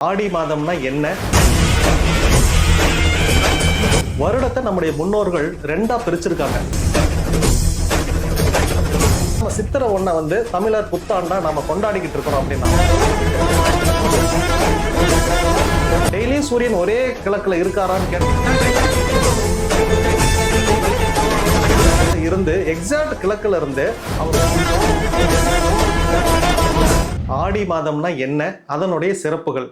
ஆடி மாதம்னா என்ன? வருடத்தை நம்முடைய முன்னோர்கள் ரெண்டா பிரிச்சிருக்காங்க. நம்ம சித்திரை ஒண்ண வந்து தமிழர் புத்தாண்டா நாம கொண்டாடிக்கிட்டு இருக்கிறோம் அப்படின்னா டெய்லி சூரியன் ஒரே கிழக்குல இருக்காரான்னு கேட்டு இருந்து எக்ஸாக்ட் கிழக்குல இருந்து அவர் ஆடி மாதம்னா என்ன? அதனுடைய சிறப்புகள்.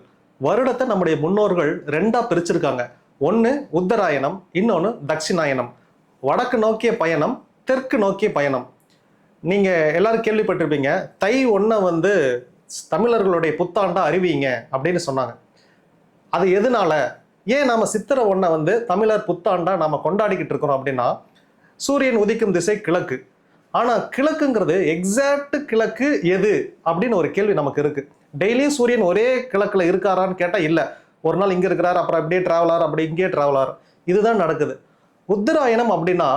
வருடத்தை நம்முடைய முன்னோர்கள் ரெண்டா பிரிச்சிருக்காங்க. ஒன்று உத்தராயணம் இன்னொன்று தட்சிணாயனம் வடக்கு நோக்கிய பயணம் தெற்கு நோக்கிய பயணம். நீங்கள் எல்லாரும் கேள்விப்பட்டிருப்பீங்க தை ஒன்றை வந்து தமிழர்களுடைய புத்தாண்டா அறிவிங்க அப்படின்னு சொன்னாங்க. அது எதனால? ஏன் நாம் சித்திரை ஒன்றை வந்து தமிழர் புத்தாண்டா நாம் கொண்டாடிக்கிட்டு இருக்கிறோம் அப்படின்னா சூரியன் உதிக்கும் திசை கிழக்கு. ஆனால் கிழக்குங்கிறது எக்ஸாக்ட் கிழக்கு எது அப்படின்னு ஒரு கேள்வி நமக்கு இருக்குது டெய்லியும் சூரியன் ஒரே கிழக்கில் இருக்காரான்னு கேட்டால் இல்லை. ஒரு நாள் இங்கே இருக்கிறார் அப்புறம் அப்படியே ட்ராவலார் அப்படி இங்கேயே ட்ராவலார் இதுதான் நடக்குது. உத்தராயணம் அப்படின்னா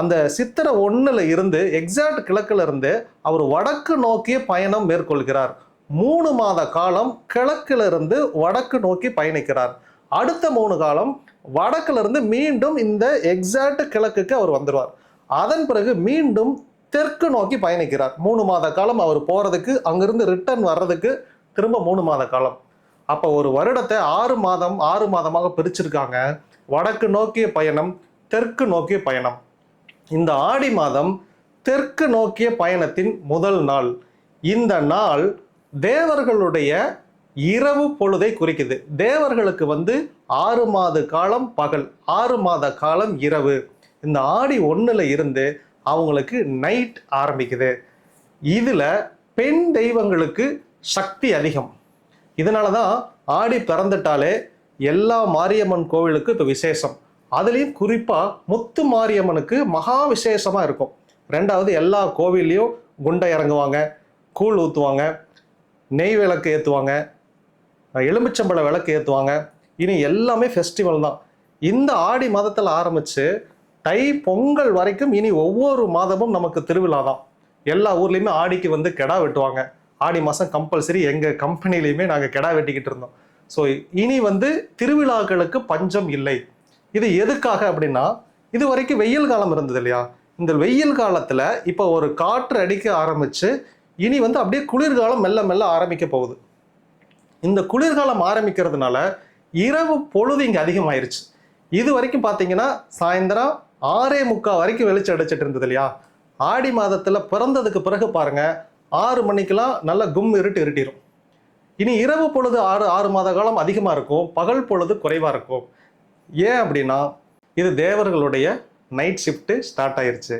அந்த சித்திரை ஒன்றில் இருந்து எக்ஸாக்ட் கிழக்கில் இருந்து அவர் வடக்கு நோக்கிய பயணம் மேற்கொள்கிறார். மூணு மாத காலம் கிழக்கிலிருந்து வடக்கு நோக்கி பயணிக்கிறார். அடுத்த மூணு காலம் வடக்கிலிருந்து மீண்டும் இந்த எக்ஸாக்ட் கிழக்குக்கு அவர் வந்துடுவார் அதன் பிறகு மீண்டும் தெற்கு நோக்கி பயணிக்கிறார். மூணு மாத காலம் அவர் போகிறதுக்கு அங்கிருந்து ரிட்டர்ன் வர்றதுக்கு திரும்ப மூணு மாத காலம். அப்போ ஒரு வருடத்தை ஆறு மாதம் ஆறு மாதமாக பிரிச்சிருக்காங்க. வடக்கு நோக்கிய பயணம் தெற்கு நோக்கிய பயணம். இந்த ஆடி மாதம் தெற்கு நோக்கிய பயணத்தின் முதல் நாள். இந்த நாள் தேவர்களுடைய இரவு பொழுதை குறிக்குது. தேவர்களுக்கு வந்து ஆறு மாத காலம் பகல் ஆறு மாத காலம் இரவு. இந்த ஆடி ஒன்றில் இருந்து அவங்களுக்கு நைட் ஆரம்பிக்குது. இதில் பெண் தெய்வங்களுக்கு சக்தி அதிகம். இதனால தான் ஆடி பிறந்துட்டாலே எல்லா மாரியம்மன் கோவிலுக்கு இப்போ விசேஷம். அதுலேயும் குறிப்பாக முத்து மாரியம்மனுக்கு மகா விசேஷமாக இருக்கும். ரெண்டாவது எல்லா கோவில்லையும் குண்டை இறங்குவாங்க கூழ் ஊற்றுவாங்க நெய் விளக்கு ஏற்றுவாங்க எலுமிச்சம்பழ விளக்கு ஏற்றுவாங்க இனி எல்லாமே ஃபெஸ்டிவல் தான். இந்த ஆடி மாதத்தில் ஆரம்பித்து தை பொங்கல் வரைக்கும் இனி ஒவ்வொரு மாதமும் நமக்கு திருவிழா தான். எல்லா ஊர்லேயுமே ஆடிக்கு வந்து கெடா வெட்டுவாங்க. ஆடி மாதம் கம்பல்சரி எங்கள் கம்பெனிலையுமே நாங்கள் கெடா வெட்டிக்கிட்டு இருந்தோம். ஸோ இனி வந்து திருவிழாக்களுக்கு பஞ்சம் இல்லை. இது எதுக்காக அப்படின்னா இது வரைக்கும் வெயில் காலம் இருந்தது இல்லையா? இந்த வெயில் காலத்தில் இப்போ ஒரு காற்று அடிக்க ஆரம்பித்து இனி வந்து அப்படியே குளிர்காலம் மெல்ல மெல்ல ஆரம்பிக்க போகுது. இந்த குளிர்காலம் ஆரம்பிக்கிறதுனால இரவு பொழுது இங்கே அதிகமாயிருச்சு. இது வரைக்கும் பார்த்தீங்கன்னா சாயந்தரம் ஆறே முக்கால் வரைக்கும் வெளிச்சம் அடிச்சிட்டு இருந்தது இல்லையா? ஆடி மாதத்தில் பிறந்ததுக்கு பிறகு பாருங்கள் ஆறு மணிக்கெல்லாம் நல்ல கும் இருட்டு இருட்டிடும் இனி இரவு பொழுது ஆறு ஆறு மாத காலம் அதிகமாக இருக்கும். பகல் பொழுது குறைவாக இருக்கும். ஏன் அப்படின்னா இது தேவர்களுடைய நைட் ஷிஃப்ட்டு ஸ்டார்ட் ஆயிடுச்சு